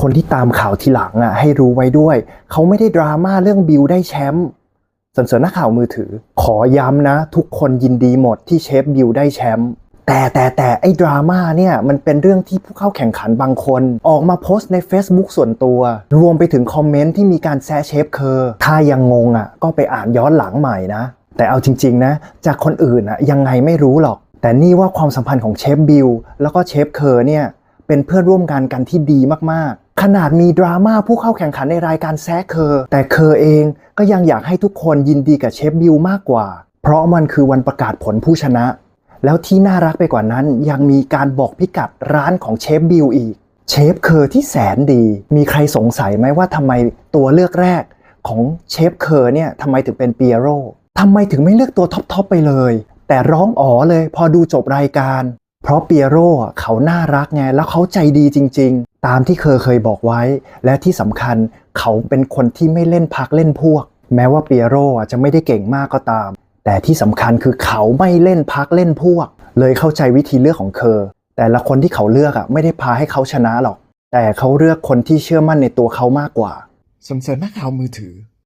คนที่ตามข่าวทีหลังอะให้รู้ไว้ด้วย เขาไม่ได้ดราม่าเรื่องบิวได้แชมป์ส่วนสริญนักข่าวมือถือ ขอย้ำนะ ทุกคนยินดีหมดที่เชฟบิวได้แชมป์แต่แต่แต่ไอ้ดราม่าเนี่ยมันเป็นเรื่องที่ผู้เข้าแข่งขันบางคน ออกมาโพสต์ใน Facebook ส่วนตัว รวมไปถึงคอมเมนต์ที่มีการแซเชฟเคอร์ถ้ายังงงอะก็ไปอ่านย้อนหลังใหม่นะ แต่เอาจริง ๆ นะ จากคนอื่นอะยังไงไม่รู้หรอก แต่นี่ว่าความสัมพันธ์ของเชฟบิลแล้วก็เชฟเคอร์เนี่ยเป็นเพื่อนร่วมงานกันที่ดีมาก ขนาดมีดราม่าผู้เข้าแข่งขันในรายการแซะเคอร์แต่เคอร์เองก็ยังอยากให้ทุกคนยินดีกับเชฟบิลมากกว่า เพราะมันคือวันประกาศผลผู้ชนะ แล้วที่น่ารักไปกว่านั้นยังมีการบอกพิกัดร้านของเชฟบิลอีก เชฟเคอร์ที่แสนดี มีใครสงสัยไหมว่าทำไมตัวเลือกแรกของเชฟเคอร์เนี่ยทำไมถึงเป็นเปียโรทำไมถึงไม่เลือกตัวท็อปๆไปเลย แต่ร้องอ๋อเลยพอดูจบรายการ เพราะเปียโร่เขาน่ารักไง แล้วเขาใจดีจริง ๆ ตามที่เคอเคยบอกไว้ และที่สำคัญเขาเป็นคนที่ไม่เล่นพักเล่นพวก แม้ว่าเปียโร่จะไม่ได้เก่งมากก็ตาม แต่ที่สำคัญคือเขาไม่เล่นพักเล่นพวก เลยเข้าใจวิธีเลือกของเคอแต่ละคนที่เขาเลือกอะไม่ได้พาให้เขาชนะหรอก แต่เขาเลือกคนที่เชื่อมั่นในตัวเขามากกว่าสำเสริญนักข่าวมือถือ